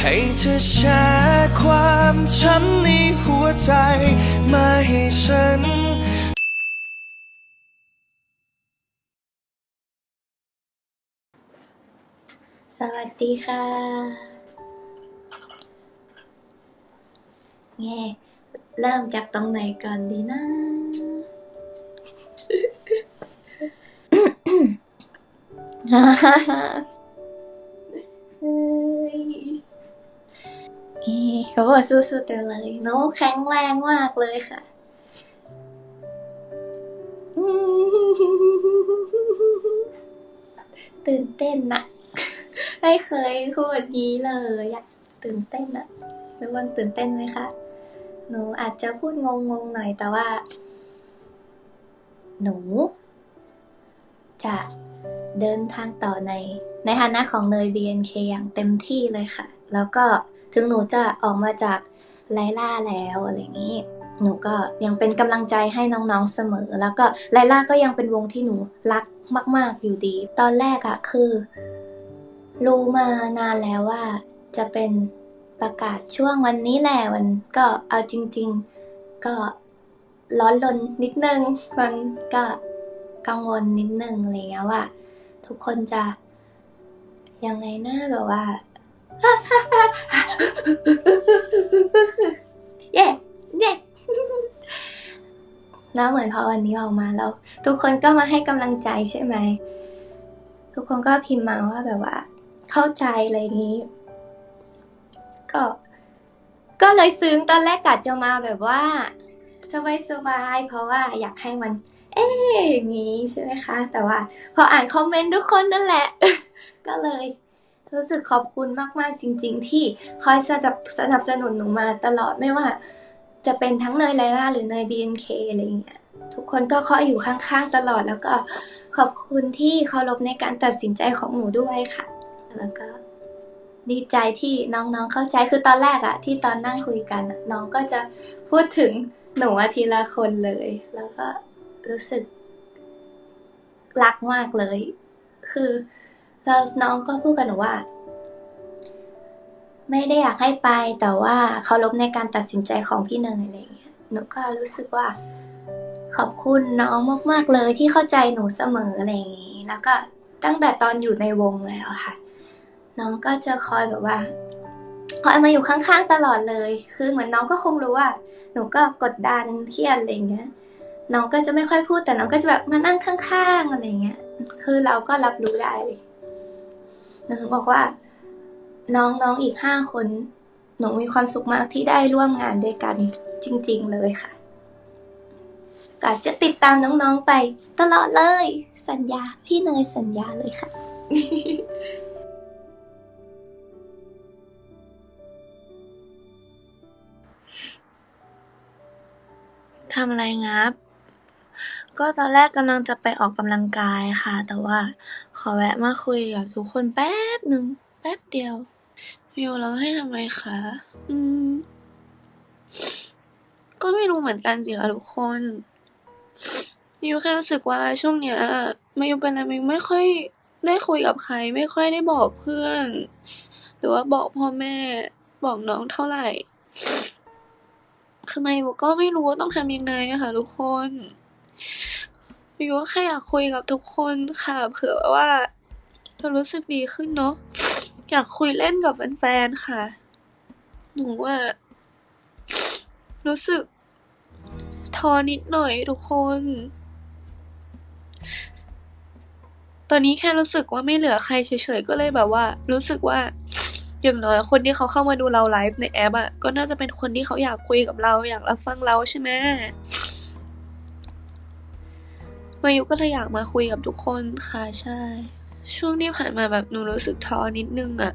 ให้เธอแชร์ความช้ำในหัวใจมาให้ฉันสวัสดีค่ะแง่เริ่มจากตรงไหนก่อนดีนะเเขาบอกสู้ๆเต็มเลย น้แข็งแรงมากเลยค่ะ ตื่นเต้นนะไม่เคยพูดนี้เลยอะตื่นเต้นอะทุกคนตื่นเต้นไหมคะ หนูอาจจะพูดงงๆหน่อยแต่ว่า หนู จะเดินทางต่อใน ในฐานะของเนย BNK อย่างเต็มที่เลยค่ะ แล้วก็ ถึงหนูจะออกมาจากไลล่าแล้วอะไรอย่างนี้ หนูก็ยังเป็นกำลังใจให้น้องๆเสมอ แล้วก็ไลล่าก็ยังเป็นวงที่หนูรักมากๆอยู่ดี ตอนแรกอะคือ รู้มานานแล้วว่าจะเป็นประกาศช่วงวันนี้แหละมันก็เอาจริง ๆ ก็ร้อนรนนิดนึง มันก็กังวลนิดนึงอะไรเงี้ยว่า ทุกคนจะยังไงนะแบบว่า เย่เย่แล้วเหมือนพอวันนี้ออกมาแล้ว ทุกคนก็มาให้กำลังใจใช่ไหม ทุกคนก็พิมพ์มาว่าแบบว่า เข้าใจอะไรอย่างนี้ ก็ ก็เลยซึ้งตอนแรกกะจะมาแบบว่า สบายๆเพราะว่าอยากให้มัน เอ๊ะอย่างนี้ใช่ไหมคะ แต่ว่า พออ่านคอมเมนต์ทุกคนนั่นแหละ ก็เลย รู้สึกขอบคุณมากๆจริง ๆ ที่คอยสนับสนับสนุนหนูมาตลอดไม่ว่า จะเป็นทั้งเนยไลล่าหรือเนย BNK อะไรอย่างเงี้ยทุกคนก็คอยอยู่ข้างๆตลอดแล้วก็ขอบคุณที่เคารพในการตัดสินใจของหนูด้วยค่ะ แล้วก็ดีใจที่น้องๆเข้าใจคือตอนแรกอะที่ตอนนั่งคุยกันน้องก็จะพูดถึงหนูทีละคนเลย แล้วก็รู้สึกรักมากเลย คือ แล้วน้องก็พูดกับหนูว่า ไม่ได้อยากให้ไปแต่ว่าเคารพในการตัดสินใจของพี่เนยอะไรเงี้ยหนูก็รู้สึกว่า ขอบคุณน้องมากๆเลยที่เข้าใจหนูเสมออะไรอย่างงี้ แล้วก็ตั้งแต่ตอนอยู่ในวงแล้วค่ะ น้องก็จะคอยแบบว่าคอยมาอยู่ข้างๆตลอดเลย คือเหมือนน้องก็คงรู้ว่า หนูก็กดดันเครียดอะไรเงี้ยน้องก็จะไม่ค่อยพูดแต่น้องก็จะแบบมานั่งข้างๆอะไรเงี้ย คือเราก็รับรู้ได้เลย หนูถึงบอกว่า น้องๆอีกห้าคน หนูมีความสุขมากที่ได้ร่วมงานด้วยกันจริง ๆ เลยค่ะก็จะติดตามน้องๆไป ตลอดเลย สัญญาพี่เนยสัญญาเลยค่ะทำอะไรงับ ก็ตอนแรกกำลังจะไปออกกำลังกายค่ะ แต่ว่า ขอแวะมาคุยกับทุกคนแป๊บหนึ่งแป๊บเดียว วิวเราให้ทำไมคะ อืม ก็ไม่รู้เหมือนกันสิคะทุกคนนิวแค่รู้สึกว่าช่วงเนี้ยมาอยู่เป็นอะไรไม่ค่อยได้คุยกับใคร ไม่ค่อยได้บอกเพื่อน หรือว่าบอกพ่อแม่ บอกน้องเท่าไหร่คือมาอยู่ก็ไม่รู้ว่าต้องทำยังไงอะค่ะทุกคน อยู่ก็แค่อยากคุยกับทุกคนค่ะ เผื่อว่าจะรู้สึกดีขึ้นเนาะอยากคุยเล่นกับแฟนๆค่ะ หนูว่า รู้สึกท้อนิดหน่อยทุกคน ตอนนี้แค่รู้สึกว่าไม่เหลือใครเฉยๆก็เลยแบบว่า รู้สึกว่าอย่างน้อยคนที่เขาเข้ามาดูเราไลฟ์ในแอปอะก็น่าจะเป็นคนที่เขาอยากคุยกับเราอยากรับฟังเราใช่ไหม มายุก็เลยอยากมาคุยกับทุกคนค่ะใช่ ช่วงที่ผ่านมาแบบหนูรู้สึกท้อนิดนึงอะ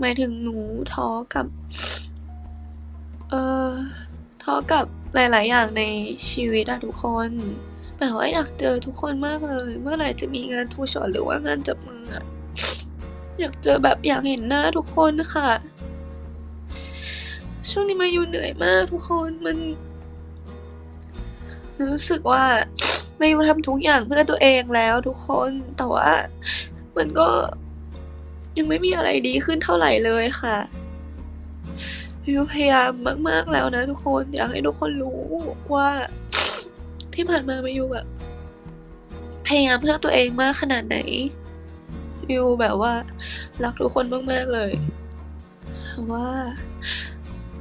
หมายถึงหนูท้อกับ เออท้อกับหลาย ๆ อย่างในชีวิตอะทุกคนแบบว่าอยากเจอทุกคนมากเลย เมื่อไหร่จะมีงานทูช็อตหรือว่างานจับมืออยากเจอแบบอยากเห็นหน้าทุกคนค่ะ ช่วงนี้มาอยู่เหนื่อยมากทุกคนมัน รู้สึกว่าไมยูทำทุกอย่างเพื่อตัวเองแล้วทุกคนแต่ว่ามันก็ยังไม่มีอะไรดีขึ้นเท่าไหร่เลยค่ะมิวพยายามมาก ๆแล้วนะทุกคนอยากให้ทุกคนรู้ว่าที่ผ่านมามิวแบบ พยายามเพื่อตัวเองมากขนาดไหนมิวแบบว่า รักทุกคนมาก ๆ เลยแต่ว่า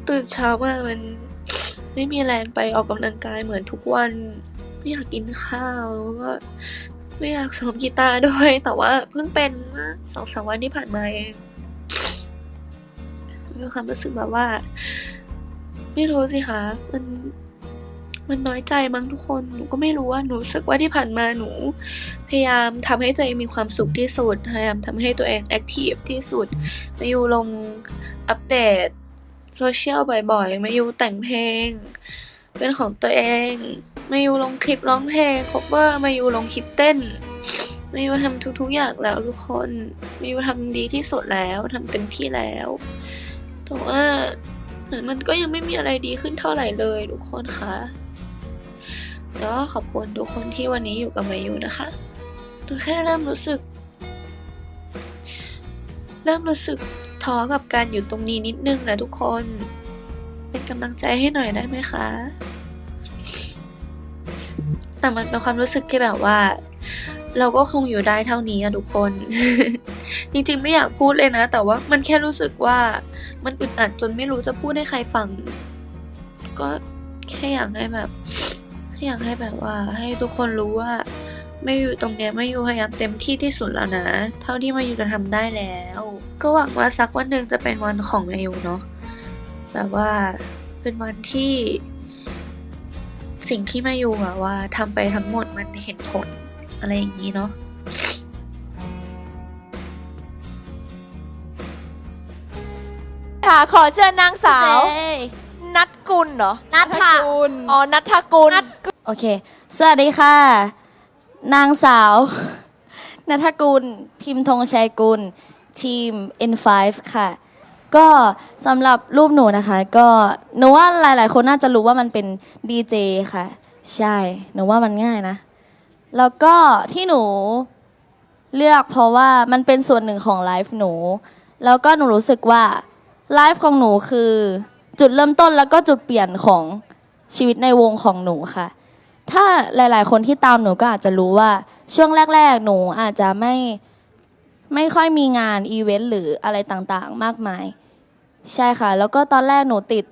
ตื่นเช้ามามัน ไม่มีแรงไปออกกำลังกายเหมือนทุกวัน ไม่อยากกินข้าวแล้วก็ไม่อยากซ้อมกีตาร์ด้วย แต่ว่าเพิ่งเป็นเมื่อสองสามวันที่ผ่านมาเองมีความรู้สึกแบบว่า ไม่รู้สิคะมันมันน้อยใจมั้งทุกคนหนูก็ไม่รู้ว่าหนูรู้สึกว่าที่ผ่านมาหนู พยายามทำให้ตัวเองมีความสุขที่สุดพยายามทำให้ตัวเองแอคทีฟที่สุดมาอยู่ลงอัปเดต โซเชียลบ่อยๆ มายูแต่งเพลง เป็นของตัวเอง มายูลงคลิปร้องเพลง cover มายูลงคลิปเต้น มายูทำทุกๆอย่างแล้วทุกคน มายูทำดีที่สุดแล้วทำเต็มที่แล้วแต่ว่าเหมือนมันก็ยังไม่มีอะไรดีขึ้นเท่าไหร่เลยทุกคนคะแล้วก็ขอบคุณทุกคนที่วันนี้อยู่กับมายูนะคะหนูแค่เริ่มรู้สึก เริ่มรู้สึก ท้อกับการอยู่ตรงนี้นิดนึงนะทุกคน เป็นกำลังใจให้หน่อยได้ไหมคะ แต่มันเป็นความรู้สึกที่แบบว่า เราก็คงอยู่ได้เท่านี้อะทุกคน จริงๆไม่อยากพูดเลยนะ แต่ว่ามันแค่รู้สึกว่ามันอึดอัดจนไม่รู้จะพูดให้ใครฟัง ก็แค่อยากให้แบบแค่อยากให้แบบว่า ให้ทุกคนรู้ว่า ไม่อยู่ตรงเนี้ยไม่อยู่พยายามเต็มที่ที่สุดแล้วนะ เท่าที่มาอยู่จะทำได้แล้ว ก็หวังว่าสักวันหนึ่งจะเป็นวันของมาอยู่เนาะแบบว่าเป็นวันที่ สิ่งที่มาอยู่อะว่าทำไปทั้งหมดมันเห็นผลอะไรอย่างนี้เนาะค่ะขอเชิญนางสาวเจนัทกุลเหรอ นัทค่ะกุล อ๋อ นัทกุล โอเค สวัสดีค่ะ นางสาวนัทกุล พิมพ์ธงชัยกุล ทีม N5 ค่ะ ก็สำหรับรูปหนูนะคะ ก็หนูว่าหลาย ๆ คนน่าจะรู้ว่ามันเป็นดีเจค่ะ ใช่ หนูว่ามันง่ายนะ แล้วก็ที่หนูเลือกเพราะว่ามันเป็นส่วนหนึ่งของไลฟ์หนู แล้วก็หนูรู้สึกว่าไลฟ์ของหนูคือจุดเริ่มต้นแล้วก็จุดเปลี่ยนของชีวิตในวงของหนูค่ะ ถ้าหลาย ๆ คนที่ตามหนูก็อาจจะรู้ว่าช่วงแรก ๆ หนูอาจจะไม่ไม่ค่อยมีงานอีเวนต์หรืออะไรต่างๆ มากมาย ใช่ค่ะ แล้วก็ตอนแรกหนูติด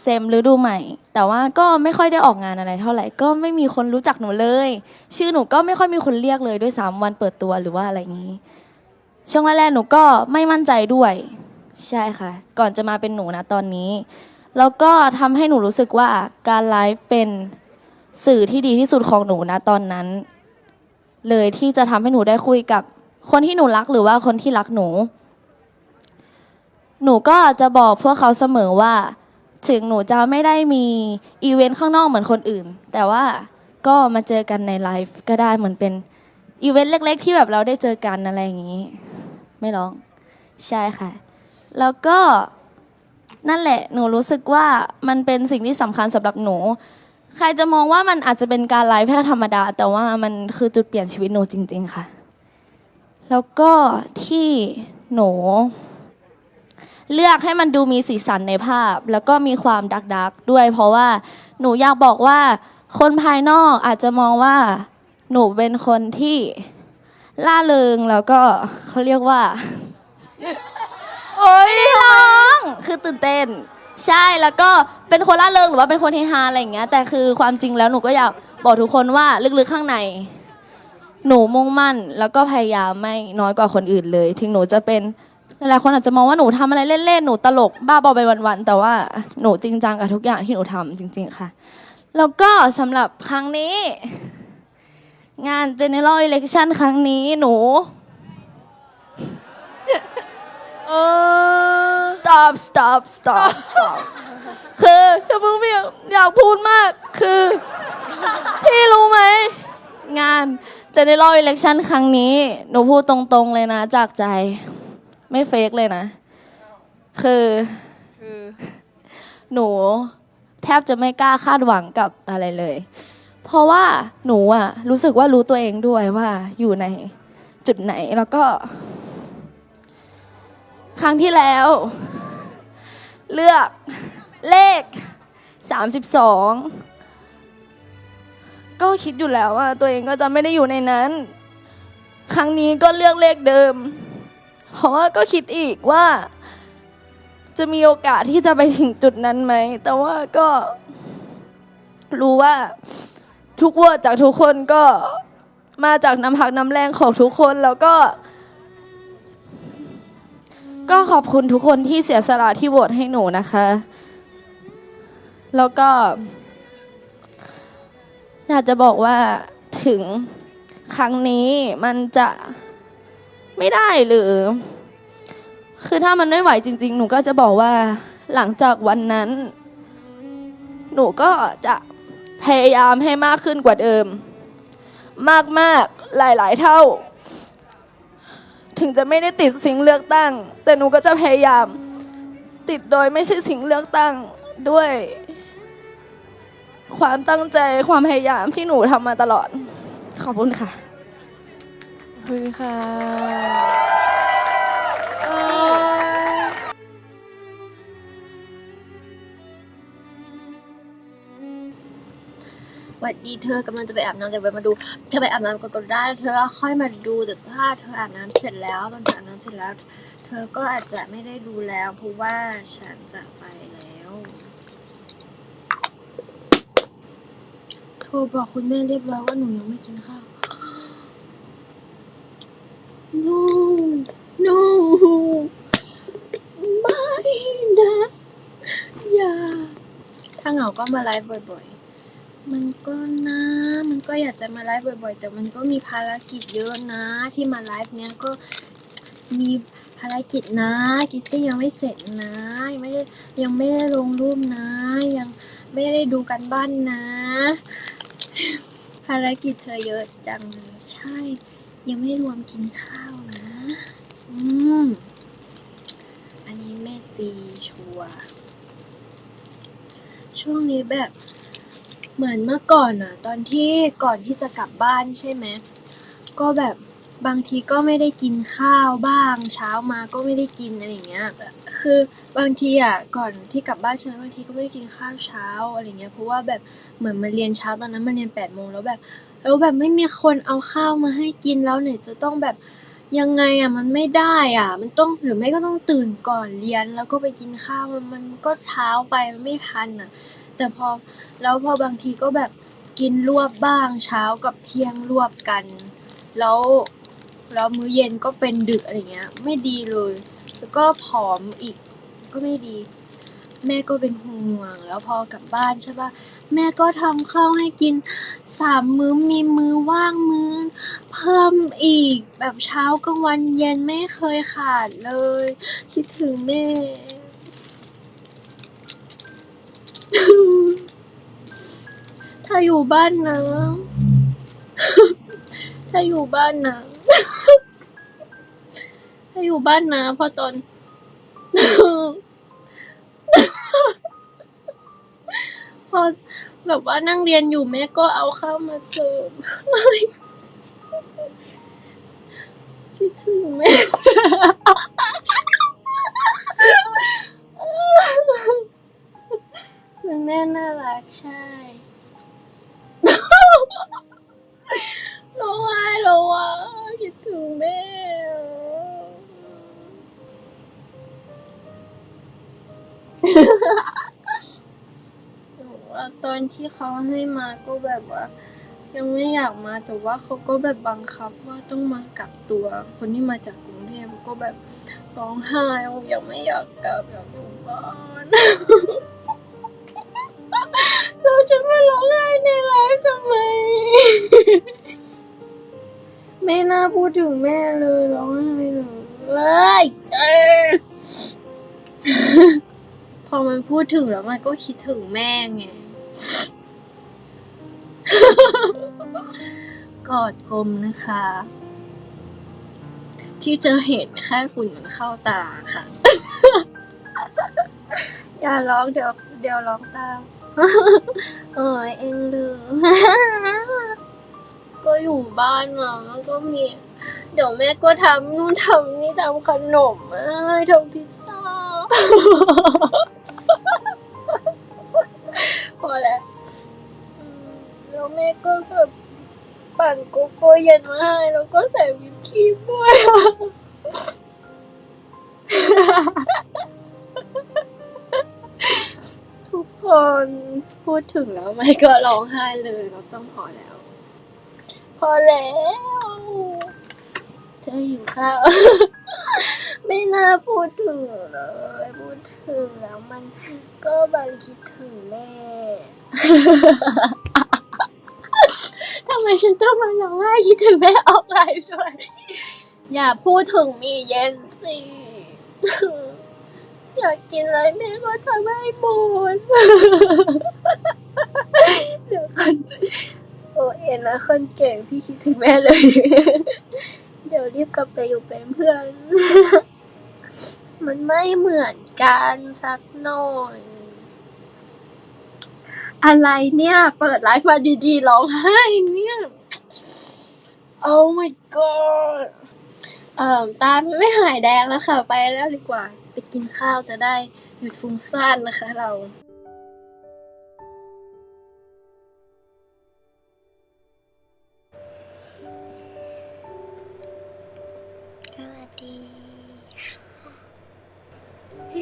เซมฤดูใหม่ แต่ว่าก็ไม่ค่อยได้ออกงานอะไรเท่าไหร่ ก็ไม่มีคนรู้จักหนูเลย ชื่อหนูก็ไม่ค่อยมีคนเรียกเลยด้วยซ้ำวันเปิดตัวหรือว่าอะไรอย่างนี้ ช่วงแรกๆหนูก็ไม่มั่นใจด้วย ใช่ค่ะ ก่อนจะมาเป็นหนูนะตอนนี้ แล้วก็ทำให้หนูรู้สึกว่าการไลฟ์เป็น สื่อที่ดีที่สุดของหนูนะตอนนั้น เลยที่จะทำให้หนูได้คุยกับ คนที่หนูรักหรือว่าคนที่รักหนู หนูก็จะบอกพวกเขาเสมอว่า ถึงหนูจะไม่ได้มีอีเวนต์ข้างนอกเหมือนคนอื่น แต่ว่าก็มาเจอกันในไลฟ์ก็ได้เหมือนเป็นอีเวนต์เล็ก ๆ ที่แบบเราได้เจอกันอะไรอย่างนี้ ไม่ร้อง ใช่ค่ะ แล้วก็นั่นแหละหนูรู้สึกว่ามันเป็นสิ่งที่สำคัญสำหรับหนู ใครจะมองว่ามันอาจจะเป็นการไลฟ์แค่ธรรมดา แต่ว่ามันคือจุดเปลี่ยนชีวิตหนูจริง ๆ ค่ะ แล้วก็ที่หนูเลือกให้มันดูมีสีสันในภาพ แล้วก็มีความดักดักๆด้วย เพราะว่าหนูอยากบอกว่าคนภายนอกอาจจะมองว่าหนูเป็นคนที่ล่าเริงแล้วก็เขาเรียกว่า โอ้ยร้อง คือตื่นเต้น ใช่แล้วก็เป็นคนล่าเริงหรือว่าเป็นคนเฮฮาอะไรอย่างเงี้ยแต่คือความจริงแล้วหนูก็อยากบอกทุกคนว่าลึกๆข้างใน หนูมุ่งมั่น แล้วก็พยายามไม่น้อยกว่าคนอื่นเลย ถึงหนูจะเป็นหลายๆคนอาจจะมองว่าหนูทำอะไรเล่นๆหนูตลกบ้าบอไปวันๆแต่ว่าหนูจริงจังกับทุกอย่างที่หนูทำจริง ๆค่ะ แล้วก็สำหรับครั้งนี้ งาน General Election ครั้งนี้หนู เออ stop stop stop stop คืออย่าเพิ่งพี่อยากพูดมากคือ พี่รู้ไหม งาน General Election ครั้งนี้ หนูพูดตรงๆเลยนะจากใจ ไม่เฟกเลยนะคือหนูแทบจะไม่กล้าคาดหวังกับอะไรเลย เพราะว่าหนูอะรู้สึกว่ารู้ตัวเองด้วยว่าอยู่ในจุดไหนแล้วก็ ครั้งที่แล้ว เลือกเลข 32 ก็คิดอยู่แล้วว่าตัวเองก็จะไม่ได้อยู่ในนั้น ครั้งนี้ก็เลือกเลขเดิม เพราะว่าก็คิดอีกว่า จะมีโอกาสที่จะไปถึงจุดนั้นไหม แต่ว่าก็รู้ว่าทุกวอดจากทุกคนก็มาจากน้ำพักน้ำแรงของทุกคนแล้วก็ ก็ขอบคุณทุกคนที่เสียสละที่โหวตให้หนูนะคะ แล้วก็ อยากจะบอกว่าถึงครั้งนี้มันจะไม่ได้หรือ คือถ้ามันไม่ไหวจริง ๆ หนูก็จะบอกว่าหลังจากวันนั้น หนูก็จะพยายามให้มากขึ้นกว่าเดิม มากๆหลาย ๆ เท่า ถึงจะไม่ได้ติดสิ่งเลือกตั้ง แต่หนูก็จะพยายามติดโดยไม่ใช่สิ่งเลือกตั้งด้วย ความตั้งใจความพยายามที่หนูทำมาตลอด ขอบคุณค่ะขอบคุณค่ะ วัดดีเธอกำลังจะไปอาบน้ำแต่ไปมาดู เธอไปอาบน้ำก็ได้ เธอค่อยมาดูแต่ถ้าเธออาบน้ำเสร็จแล้วตอนเธออาบน้ำเสร็จแล้ว เธอก็อาจจะไม่ได้ดูแล้วเพราะว่าฉันจะไปแล้วโทรบอกคุณแม่เรียบร้อยว่าหนูยังไม่กินข้าว no no ไม่นะอย่าถ้าเหงาก็มาไลฟ์บ่อยๆ มันก็นะ มันก็อยากจะมาไลฟ์บ่อยๆ แต่มันก็มีภารกิจเยอะนะ ที่มาไลฟ์เนี้ยก็มีภารกิจนะกิจก็ยังไม่เสร็จนะยังไม่ได้ยังไม่ได้ลงรูปนะ ยังไม่ได้ดูกันบ้านนะ ภารกิจเธอเยอะจังเลยใช่ ยังไม่รวมกินข้าวนะ อืมอันนี้แม่ตีชัวช่วงนี้แบบ เหมือนเมื่อก่อนอะตอนที่ก่อนที่จะกลับบ้านใช่ไหม ก็แบบบางทีก็ไม่ได้กินข้าวบ้าง เช้ามาก็ไม่ได้กินอะไรอย่างเงี้ย คือบางทีอะก่อนที่กลับบ้านใช่ไหมบางทีก็ไม่ได้กินข้าวเช้าอะไรเงี้ยเพราะว่าแบบเหมือนมาเรียนเช้าตอนนั้นมาเรียนแปดโมงแล้วแบบแล้วแบบไม่มีคนเอาข้าวมาให้กินแล้วเนี่ยจะต้องแบบยังไงอะมันไม่ได้อะ มันต้องหรือไม่ก็ต้องตื่นก่อนเรียนแล้วก็ไปกินข้าวมันมันก็เช้าไปมันไม่ทันอะ แต่พอแล้วพอบางทีก็แบบกินรวบบ้างเช้ากับเที่ยงรวบกัน แล้วแล้วมื้อเย็นก็เป็นดึกอะไรเงี้ย ไม่ดีเลย แล้วก็ผอมอีกก็ไม่ดี แม่ก็เป็นห่วง แล้วพอกลับบ้านใช่ปะแม่ก็ทำข้าวให้กินสามมื้อมีมื้อว่างมื้อเพิ่มอีกแบบเช้ากลางวันเย็นไม่เคยขาดเลย คิดถึงแม่ ถ้าอยู่บ้านนะ ถ้าอยู่บ้านนะ ถ้าอยู่บ้านนะเพอตอน พอแบบว่านั่งเรียนอยู่แม่ก็เอาข้าวมาเสิร์ฟคิดถึงแม่คุณแม่น่ารักใช่ ร้อง ไห้แล้วอะคิดถึงแม่หนูว่าตอนที่เขาให้มาก็แบบว่า ยังไม่อยากมาแต่ว่าเขาก็แบบบังคับว่าต้องมากักตัว คนที่มาจากกรุงเทพก็แบบร้องไห้ว่ายังไม่อยากกลับอยากอยู่บ้านเราจะไม่ร้องไห้ในไลฟ์ทำไม ไม่น่าพูดถึงแม่เลยร้องไห้เลยเอ้ยพอมันพูดถึงแล้วมันก็คิดถึงแม่ไง กอดกลมนะคะ ที่เจอเห็นแค่ฝุ่นมันเข้าตาค่ะ อย่าร้องเดี๋ยวเดี๋ยวร้องตามเออเองลืม ก็อยู่บ้านมาก็มี เดี๋ยวแม่ก็ทำนู่นทำนี่ทำขนมให้ทำพิซซ่าพอแล้วแล้วแม่ก็แบบปั่นโกโก้เย็นมาให้แล้วก็ใส่วิปครีมด้วยทุกคนพูดถึงแล้วไม่ก็ร้องไห้เลยเราต้องพอแล้ว พอแล้วจะหิวข้าว ไม่น่าพูดถึงเลย พูดถึงแล้วมันก็บันคิดถึงแม่ทำไมฉันต้องมาร้องไห้คิดถึงแม่ออกไลฟ์ด้วย อย่าพูดถึงมีเย็นสิ อยากกินอะไรแม่ก็ทำให้หมดเดี๋ยวคน โอเอ็นนะคนเก่งพี่คิดถึงแม่เลย เดี๋ยวรีบกลับไปอยู่เป็นเพื่อน มันไม่เหมือนกันสักหน่อย อะไรเนี่ย เปิดไลฟ์มาดีๆร้องไห้เนี่ย Oh my god เอ่อตาไม่หายแดงแล้วค่ะ ไปแล้วดีกว่า ไปกินข้าวจะได้หยุดฟุ้งซ่านนะคะเรา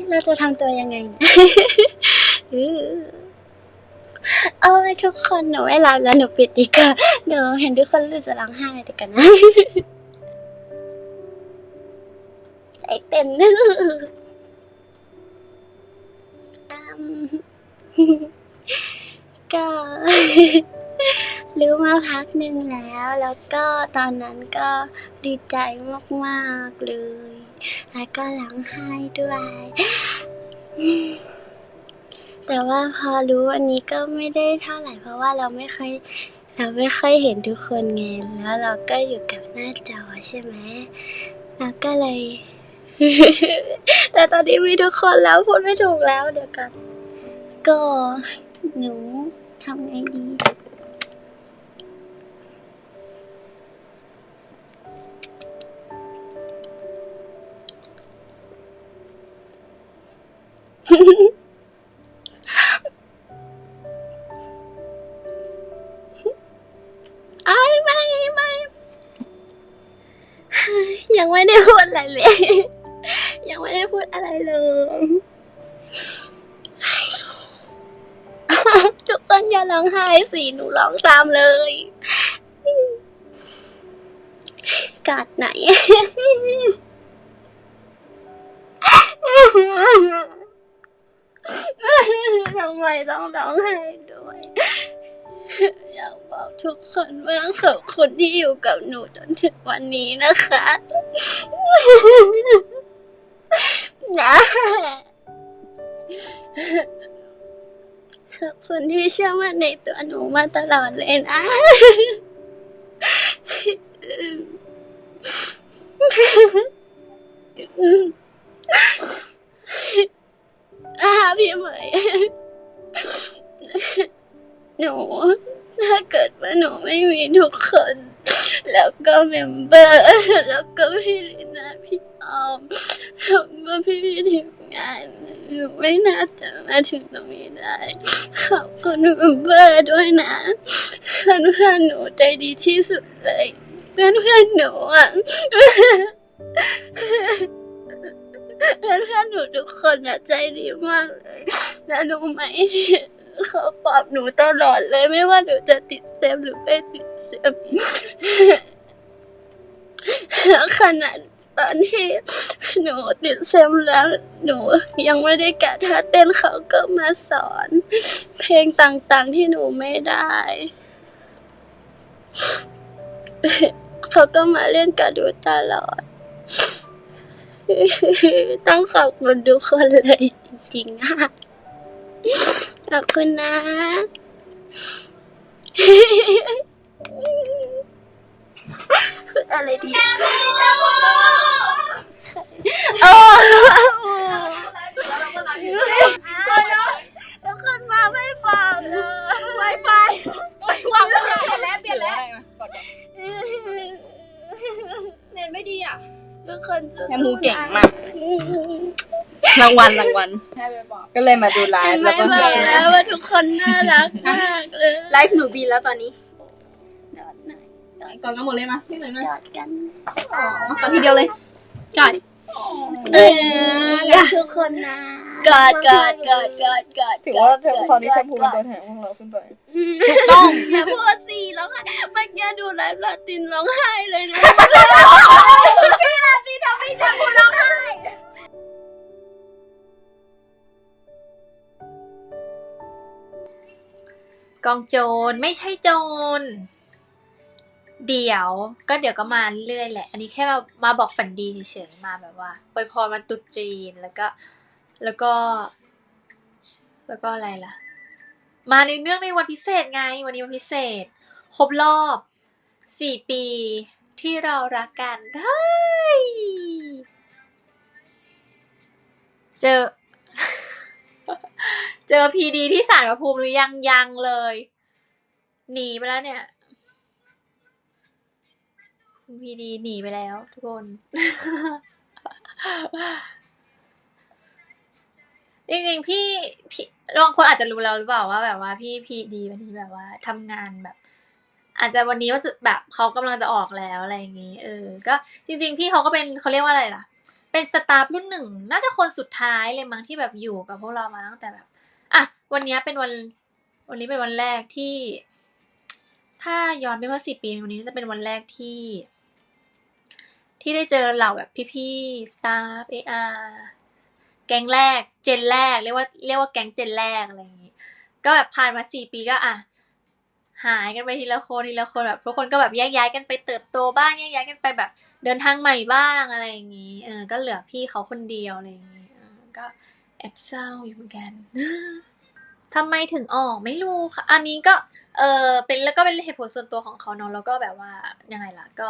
เราจะทำตัวยังไงเออเอาเลยทุกคนหนูไม่รับแล้วหนูปิดดีกว่าเดี๋ยวเห็นทุกคนรู้จะร้องไห้เดียวกันนะใจเต้นอืมก็รู้มาพักหนึ่งแล้ว แล้วก็ตอนนั้นก็ดีใจมาก ๆ เลย แล้วก็ร้องไห้ด้วย แต่ว่าพอรู้วันนี้ก็ไม่ได้เท่าไหร่เพราะว่าเราไม่ค่อยเราไม่ค่อยเห็นทุกคนไงแล้วเราก็อยู่กับหน้าจอใช่ไหมเราก็เลย แต่ตอนนี้มีทุกคนแล้วพูดไม่ถูกแล้วเดี๋ยวกัน ก็หนูทำไงดี สิหนูร้องตามเลยกัดไหน ทำไมต้องร้องไห้ด้วย อยากบอกทุกคนว่าขอบคุณที่อยู่กับหนูจนถึงวันนี้นะคะนะ คุณที่เชื่อมั่นในตัวหนูมาตลอดเลยนะ อาพี่เหมยหนู ถ้าเกิดว่าหนูไม่มีทุกคน แล้วก็เมมเบอร์ แล้วก็พี่ลินาพี่ออมแล้วก็พี่พี่ทีม งานหนูไม่น่าจะมาถึงตรงนี้ได้ ขอบคุณเมมเบอร์ด้วยนะเพื่อนเพื่อนๆหนูใจดีที่สุดเลย เพื่อนเพื่อนๆหนูอะ เพื่อนเพื่อนๆหนูทุกคนอะใจดีมากเลยแล้วรู้ไหมเขาปลอบหนูตลอดเลยไม่ว่าหนูจะติดเซมหรือไม่ติดเซมแล้วขนาด ตอนที่หนูติดเซมแล้วหนูยังไม่ได้กะท่าเต้นเขาก็มาสอน เพลงต่างๆที่หนูไม่ได้ เขาก็มาเล่นกับดูตลอด ต้องขอบคุณทุกคนเลยจริงๆอะขอบคุณนะพูด อะไรดีโอ้ก็เนอะแล้วคนมาไม่ฟังไวไฟวางเปลี่ยนแล้วเปลี่ยนแล้วเน็ตพูเก่งมาก รางวัลรางวัลก็เลยมาดูไลฟ์แล้วก็ไม่บอกแล้วว่าทุกคนน่ารักมากเลยไลฟ์หนูบีแล้วตอนนี้ กอดกันหมดเลยมาพี่หน่อยมากอดกันกอดทีเดียวเลยกอดเออรักทุกคนนะกอดกอดกอดกอดกอดถือว่าเธอตอนนี้แชมพูเป็นตัวแทนของเราขึ้นไปถูกต้องอย่าพูดสิร้องไห้เมื่อกี้ดูไลฟ์ลาตินร้องไห้เลยนะพี่ลาตินทำให้ฉันพูดร้องไห้กองโจรไม่ใช่โจร เดี๋ยว ก็เดี๋ยวก็มาเรื่อยแหละ อันนี้แค่มามาบอกฝันดีเฉยๆมาแบบว่าอวยพรมันตรุษจีนแล้วก็แล้วก็ แล้วก็อะไรล่ะ มาในเนื่องในวันพิเศษไง วันนี้วันพิเศษ ครบรอบสี่ปีที่เรารักกันเฮ้ยเจอ เจอพีดีที่สารพระภูมิหรือยังยังเลย หนีไปแล้วเนี่ย คุณพีดีหนีไปแล้ว ทุกคน จริงๆพี่พี่บางคนอาจจะรู้แล้วหรือเปล่าว่า แบบว่าพี่พีดีวันนี้แบบว่าทำงานแบบ อาจจะวันนี้ว่าสุดแบบเขากำลังจะออกแล้วอะไรอย่างงี้ เออ ก็จริง ๆ พี่เขาก็เป็นเขาเรียกว่าอะไรล่ะ เป็นสตาฟรุ่นหนึ่งน่าจะคนสุดท้ายเลยมั้งที่แบบอยู่กับพวกเรามาตั้งแต่แบบอะวันนี้เป็นวัน วันนี้เป็นวันแรกที่ ถ้าย้อนไปเมื่อสิปี วันนี้น่าจะเป็นวันแรกที่ ที่ได้เจอเหล่าแบบพี่ๆสตาฟเออาแก๊งแรก เจนแรก เรียกว่าเรียกว่าแก๊งเจนแรกอะไรอย่างงี้ ก็แบบผ่านมาสี่ปีก็อะหายกันไปทีละคนทีละคนแบบทุกคนก็แบบแยกย้ายกันไปเติบโตบ้างแยกย้ายกันไปแบบเดินทางใหม่บ้างอะไรอย่างงี้เออก็เหลือพี่เขาคนเดียวอะไรอย่างงี้ก็แอบเศร้าอยู่เหมือนกันทำไมถึงออกไม่รู้ค่ะ อันนี้ก็เออเป็นแล้วก็เป็นเหตุผลส่วนตัวของเขาเนาะแล้วก็แบบว่ายังไงล่ะก็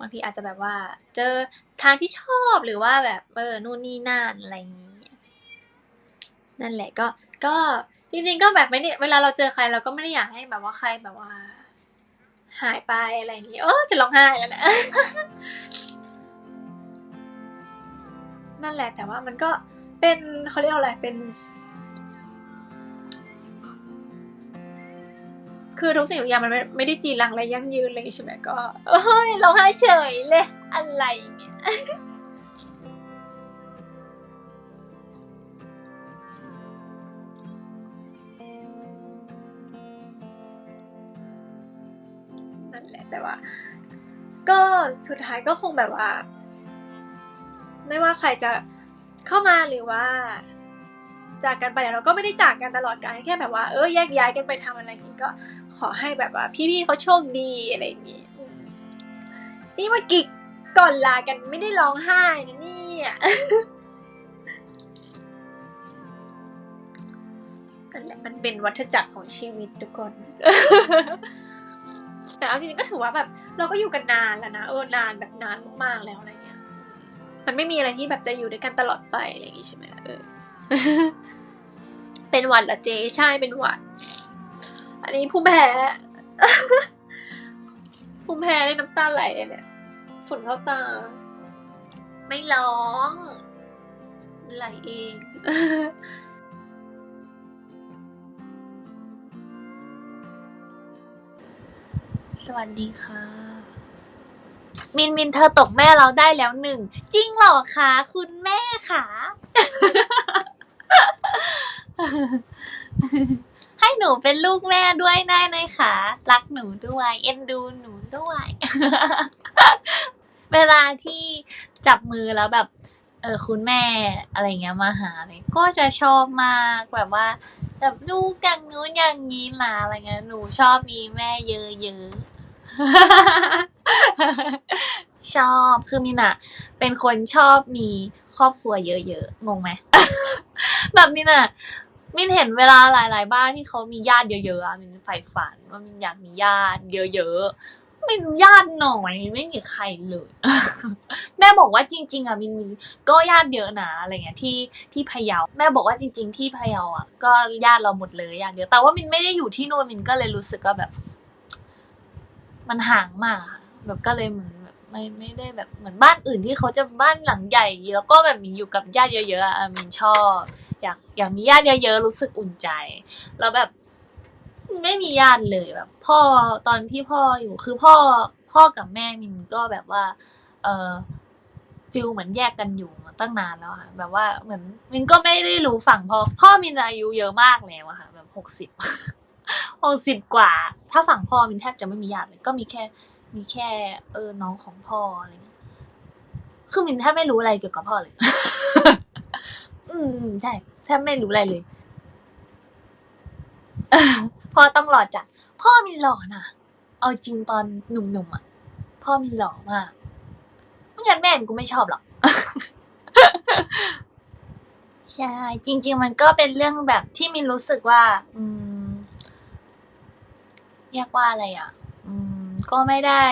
บางทีอาจจะแบบว่า เจอทางที่ชอบหรือว่าแบบเออนู่นนี่นั่นอะไรอย่างงี้ นั่นแหละก็ก็จริงๆก็แบบไม่ได้เวลาเราเจอใครเราก็ไม่ได้อยากให้แบบว่าใครแบบว่า หายไปอะไรอย่างงี้เออจะร้องไห้แล้วนะนั่นแหละแต่ว่ามันก็เป็นเขาเรียกอะไรเป็น คือทุกสิ่งทุกอย่างมันไม่ไม่ได้จีรังและยั่งยืนเลยใช่ไหมก็เฮ้ยร้องไห้เฉยเลยอะไรเงี้ยนั่นแหละแต่ว่า ก็สุดท้ายก็คงแบบว่า ไม่ว่าใครจะเข้ามาหรือว่า จากกันไปเนี่ยเราก็ไม่ได้จากกันตลอดกาลแค่แบบว่าเออแยกย้ายกันไปทำอะไรนี้ก็ขอให้แบบว่าพี่ๆเขาโชคดีอะไรอย่างนี้นี่เมื่อกี้ก่อนลากันไม่ได้ร้องไห้นะเนี่ยนั่นแหละมันเป็นวัฏจักรของชีวิตทุกคน แต่เอาจริงๆก็ถือว่าแบบ เราก็อยู่กันนานแล้วนะเออนานแบบนานมากๆแล้วอะไรเงี้ย มันไม่มีอะไรที่แบบจะอยู่ด้วยกันตลอดไปอะไรอย่างงี้ใช่ไหมล่ะเออ เป็นหวัดเหรอเจใช่เป็นหวัด อันนี้ภูมิแพ้ภูมิแพ้เลยน้ำตาไหลเลยเนี่ยฝุ่นเข้าตา ไม่ร้องไหลเองสวัสดีค่ะ มินมินเธอตกแม่เราได้แล้วหนึ่ง จริงเหรอคะคุณแม่คะ ให้หนูเป็นลูกแม่ด้วยได้ไหมคะ รักหนูด้วย เอ็นดูหนูด้วย เวลาที่จับมือแล้วแบบ เออคุณแม่อะไรเงี้ยมาหาเลยก็จะชอบมากแบบว่า แบบลูกอย่างนู้นอย่างนี้นะอะไรเงี้ยหนูชอบมีแม่เยอะๆ ชอบคือมินอะเป็นคนชอบมี ครอบครัวเยอะๆ งงไหม แบบมินอะมินเห็นเวลาหลาย ๆ บ้านที่เขามีญาติเยอะๆอะมินใฝ่ฝันว่ามินอยากมีญาติเยอะๆมินญาติหน่อยไม่มีใครเลย แม่บอกว่าจริง ๆอะมินมีก็ญาติเยอะนะอะไรเงี้ยที่ที่พะเยาแม่บอกว่าจริง ๆ ที่พะเยาอะก็ญาติเราหมดเลยญาติเยอะแต่ว่ามินไม่ได้อยู่ที่นู่นมินก็เลยรู้สึกว่าแบบ มันห่างมาก แบบก็เลยเหมือน ไม่ไม่ได้แบบเหมือนบ้านอื่นที่เขาจะบ้านหลังใหญ่ แล้วก็แบบมีอยู่กับญาติเยอะๆอะมินชอบ อยากอยากมีญาติเยอะๆรู้สึกอุ่นใจ แล้วแบบไม่มีญาติเลยแบบ พ่อตอนที่พ่ออยู่คือพ่อพ่อกับแม่มินก็แบบว่า เออฟิลเหมือนแยกกันอยู่มาตั้งนานแล้วค่ะแบบว่าเหมือนมินก็ไม่ได้รู้ฝั่งพ่อพ่อมินอายุเยอะมากแล้วอะค่ะ แบบหกสิบหกสิบกว่า ถ้าฝั่งพ่อมินแทบจะไม่มีญาติเลยก็มีแค่ มีแค่ เออน้องของพ่ออะไรเงี้ยคือมินแทบไม่รู้อะไรเกี่ยวกับพ่อเลย อืมใช่แทบไม่รู้อะไรเลยพ่อต้องหล่อจัด พ่อมินหล่อนะเอาจริงตอนหนุ่มๆอะ พ่อมินหล่อมากไม่งั้นแม่กูไม่ชอบหรอกใช่จริง ๆ มันก็เป็นเรื่องแบบที่มินรู้สึกว่า อืมเรียกว่าอะไรอะ ก็ไม่ได้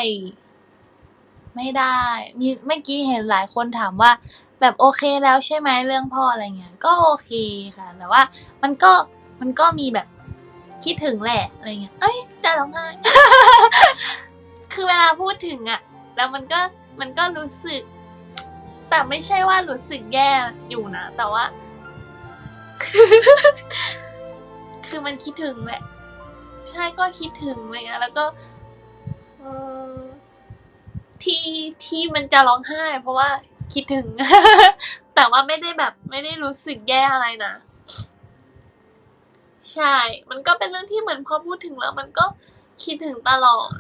ไม่ได้ มีเมื่อกี้เห็นหลายคนถามว่า แบบโอเคแล้วใช่ไหมเรื่องพ่ออะไรเงี้ย ก็โอเคค่ะ แต่ว่ามันก็มันก็มีแบบคิดถึงแหละอะไรเงี้ย เอ้ยจะร้องไห้ คือเวลาพูดถึงอะแล้วมันก็มันก็รู้สึก แต่ไม่ใช่ว่ารู้สึกแย่อยู่นะ แต่ว่า คือมันคิดถึงแหละ ใช่ก็คิดถึงอะไรเงี้ยแล้วก็ ที่ที่มันจะร้องไห้ เพราะว่าคิดถึง แต่ว่าไม่ได้แบบไม่ได้รู้สึกแย่อะไรนะ ใช่ มันก็เป็นเรื่องที่เหมือนพอพูดถึงแล้ว มันก็คิดถึงตลอด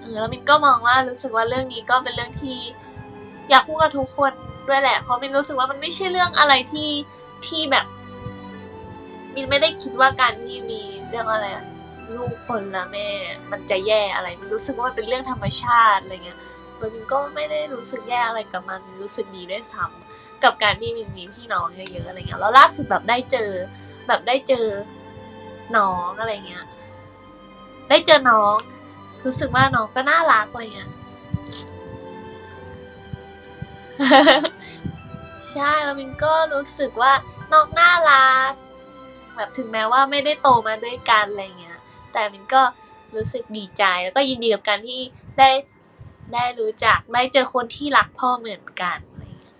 เออแล้วมินก็มองว่ารู้สึกว่าเรื่องนี้ก็เป็นเรื่องที่ อยากพูดกับทุกคนด้วยแหละ เพราะมินรู้สึกว่ามันไม่ใช่เรื่องอะไรที่ที่แบบมินไม่ได้คิดว่าการที่มีเรื่องอะไรอะ ลูกคนละแม่ มันจะแย่อะไรมินรู้สึกว่ามันเป็นเรื่องธรรมชาติอะไรเงี้ยโดยมินก็ไม่ได้รู้สึกแย่อะไรกับมันมินรู้สึกดีด้วยซ้ำกับการที่มินมีพี่น้องเยอะๆอะไรเงี้ย แล้วล่าสุดแบบได้เจอ แบบได้เจอน้องอะไรเงี้ย ได้เจอน้อง รู้สึกว่าน้องก็น่ารักอะไรเงี้ย ใช่แล้วมินก็รู้สึกว่าน้องน่ารักแบบถึงแม้ว่าไม่ได้โตมาด้วยกันอะไรเงี้ย แต่มินก็รู้สึกดีใจแล้วก็ยินดีกับการที่ได้ได้รู้จักได้เจอคนที่รักพ่อเหมือนกันอะไรเงี้ย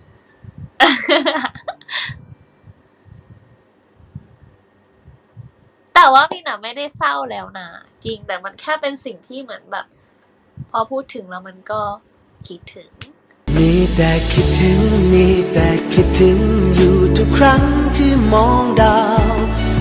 แต่ว่ามินอะไม่ได้เศร้าแล้วนะจริงแต่มันแค่เป็นสิ่งที่เหมือนแบบ พอพูดถึงแล้วมันก็คิดถึง มีแต่คิดถึงมีแต่คิดถึงอยู่ทุกครั้งที่มองดาว